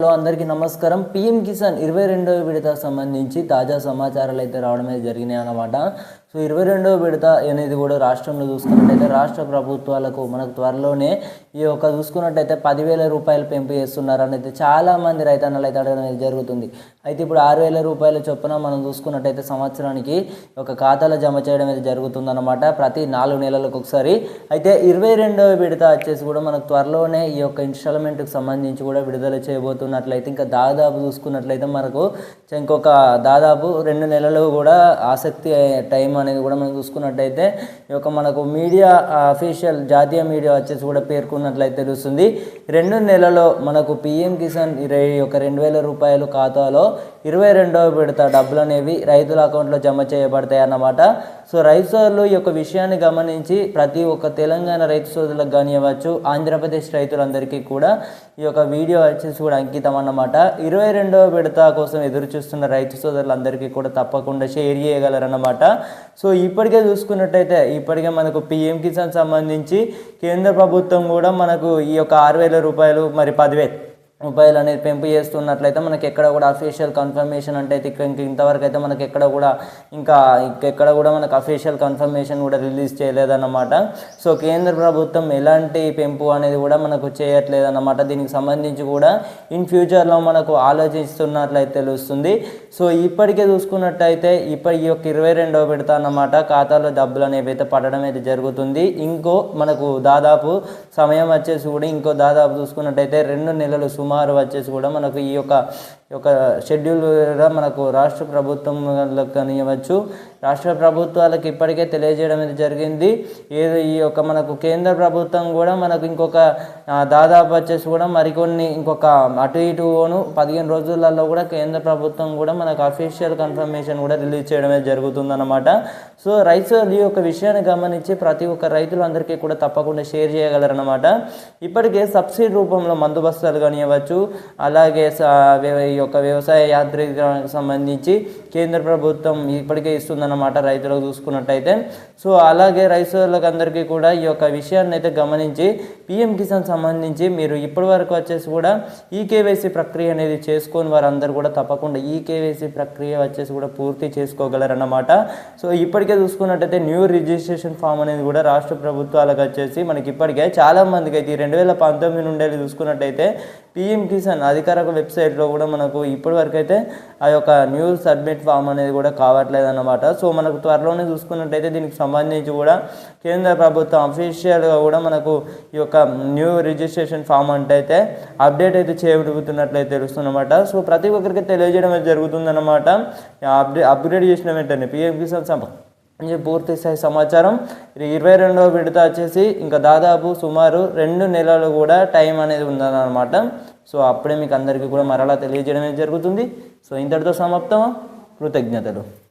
Hello అందరికీ నమస్కారం. PM Kisan ఇరవై రెండవ విడత సంబంధించి తాజా సమాచారాలు అయితే రావడం అయితే జరిగినాయి అన్నమాట. సో ఇరవై రెండవ విడత అనేది కూడా రాష్ట్రంలో చూసుకున్నట్టయితే రాష్ట్ర ప్రభుత్వాలకు మనకు త్వరలోనే ఈ యొక్క చూసుకున్నట్టయితే పదివేల రూపాయలు పెంపు చేస్తున్నారు అనేది చాలామంది రైతన్నలు అయితే అడగడం అనేది జరుగుతుంది. అయితే ఇప్పుడు ఆరు వేల రూపాయల చొప్పున మనం చూసుకున్నట్టయితే సంవత్సరానికి ఒక ఖాతాలో జమ చేయడం అయితే జరుగుతుందన్నమాట ప్రతి నాలుగు నెలలకు ఒకసారి. అయితే ఇరవై రెండవ విడత వచ్చేసి కూడా మనకు త్వరలోనే ఈ యొక్క ఇన్స్టాల్మెంట్కి సంబంధించి కూడా విడుదల చేయబోతున్నట్లయితే ఇంకా దాదాపు చూసుకున్నట్లయితే మనకు ఇంకొక దాదాపు రెండు నెలలు కూడా ఆసక్తి టైం అనేది కూడా మనం చూసుకున్నట్టయితే ఈ యొక్క మనకు మీడియా అఫీషియల్ జాతీయ మీడియా వచ్చేసి కూడా పేర్కొన్నట్లయితే తెలుస్తుంది. రెండు నెలలో మనకు పిఎం కిసాన్ ఇరవై ఒక రెండు వేల రూపాయలు ఖాతాలో ఇరవై రెండవ విడత డబ్బులు అనేవి రైతుల అకౌంట్లో జమ చేయబడతాయి అన్నమాట. సో రైతు సోదరులు ఈ యొక్క విషయాన్ని గమనించి ప్రతి ఒక్క తెలంగాణ రైతు సోదరులకు కానివ్వచ్చు ఆంధ్రప్రదేశ్ రైతులందరికీ కూడా ఈ యొక్క వీడియో వచ్చేసి కూడా అంకితం అన్నమాట. ఇరవై రెండవ విడత కోసం ఎదురు చూస్తున్న రైతు సోదరులందరికీ కూడా తప్పకుండా షేర్ చేయగలరన్నమాట. సో ఇప్పటికే చూసుకున్నట్టయితే ఇప్పటికే మనకు పిఎం కిసాన్ సంబంధించి కేంద్ర ప్రభుత్వం కూడా మనకు ఈ యొక్క ఆరు వేల రూపాయలు మరి పదివేలు మొబైల్ అనేది పెంపు చేస్తున్నట్లయితే మనకి ఎక్కడ కూడా అఫీషియల్ కన్ఫర్మేషన్ అంటే అయితే ఇంక ఇంతవరకు అయితే మనకి ఎక్కడ కూడా ఇంకా ఎక్కడ కూడా మనకు అఫీషియల్ కన్ఫర్మేషన్ కూడా రిలీజ్ చేయలేదన్నమాట. సో కేంద్ర ప్రభుత్వం ఎలాంటి పెంపు అనేది కూడా మనకు చేయట్లేదన్నమాట. దీనికి సంబంధించి కూడా ఇన్ ఫ్యూచర్లో మనకు ఆలోచిస్తున్నట్లయితే తెలుస్తుంది. సో ఇప్పటికే చూసుకున్నట్టయితే ఇప్పటి ఈ యొక్క ఇరవై రెండవ పెడతా అన్నమాట. ఖాతాలో డబ్బులు అనేవి అయితే పడడం అయితే జరుగుతుంది. ఇంకో మనకు దాదాపు సమయం వచ్చేసి కూడా ఇంకో దాదాపు చూసుకున్నట్టయితే రెండు నెలలు సుమారు వచ్చేసి కూడా మనకు ఈ యొక్క ఒక షెడ్యూల్ కూడా మనకు రాష్ట్ర ప్రభుత్వం కానివ్వచ్చు. రాష్ట్ర ప్రభుత్వాలకు ఇప్పటికే తెలియజేయడం అనేది జరిగింది. ఏదో ఈ యొక్క మనకు కేంద్ర ప్రభుత్వం కూడా మనకు ఇంకొక దాదాపు వచ్చేసి కూడా మరికొన్ని ఇంకొక అటు ఇటు పదిహేను రోజులలో కూడా కేంద్ర ప్రభుత్వం కూడా మనకు అఫీషియల్ కన్ఫర్మేషన్ కూడా రిలీజ్ చేయడం అనేది జరుగుతుందన్నమాట. సో రైతులు ఈ యొక్క విషయాన్ని గమనించి ప్రతి ఒక్క రైతులందరికీ కూడా తప్పకుండా షేర్ చేయగలరన్నమాట. ఇప్పటికే సబ్సిడీ రూపంలో మందు బస్తాలు కానివ్వచ్చు అలాగే స- ఈ యొక్క వ్యవసాయ యాత్రికానికి సంబంధించి కేంద్ర ప్రభుత్వం ఇప్పటికే ఇస్తుందన్నమాట రైతులకు చూసుకున్నట్టయితే. సో అలాగే రైతులకు అందరికీ కూడా ఈ యొక్క విషయాన్ని అయితే గమనించి పిఎం కిసాన్ సంబంధించి మీరు ఇప్పటి వరకు వచ్చేసి కూడా ఈ కేవైసీ ప్రక్రియ అనేది చేసుకొని వారందరూ కూడా తప్పకుండా ఈ కేవైసీ ప్రక్రియ వచ్చేసి కూడా పూర్తి చేసుకోగలరన్నమాట. సో ఇప్పటికే చూసుకున్నట్టయితే న్యూ రిజిస్ట్రేషన్ ఫామ్ అనేది కూడా రాష్ట్ర ప్రభుత్వాలకు వచ్చేసి మనకి ఇప్పటికే చాలా మందికి అయితే రెండు వేల పంతొమ్మిది నుండి చూసుకున్నట్టయితే పిఎం కిసాన్ అధికారిక వెబ్సైట్లో కూడా మనం మనకు ఇప్పటి వరకు అయితే ఆ యొక్క న్యూ సబ్మిట్ ఫామ్ అనేది కూడా కావట్లేదు అన్నమాట. సో మనకు త్వరలోనే చూసుకున్నట్టయితే దీనికి సంబంధించి కూడా కేంద్ర ప్రభుత్వం అఫీషియల్గా కూడా మనకు ఈ యొక్క న్యూ రిజిస్ట్రేషన్ ఫామ్ అంటే అయితే అప్డేట్ అయితే చేయబడుతున్నట్లయితే తెలుస్తుందన్నమాట. సో ప్రతి ఒక్కరికి తెలియజేయడం అయితే జరుగుతుందన్నమాట. అప్డే అప్గ్రేడ్ చేసిన వెంటనే పిఎం కిసాన్ సంప పూర్తి స్థాయి సమాచారం ఇది ఇరవై రెండవ విడత వచ్చేసి ఇంకా దాదాపు సుమారు రెండు నెలలు కూడా టైం అనేది ఉందన్నమాట. సో అప్పుడే మీకు అందరికీ కూడా మరలా తెలియజేయడం జరుగుతుంది. సో ఇంతటితో సమాప్తం. కృతజ్ఞతలు.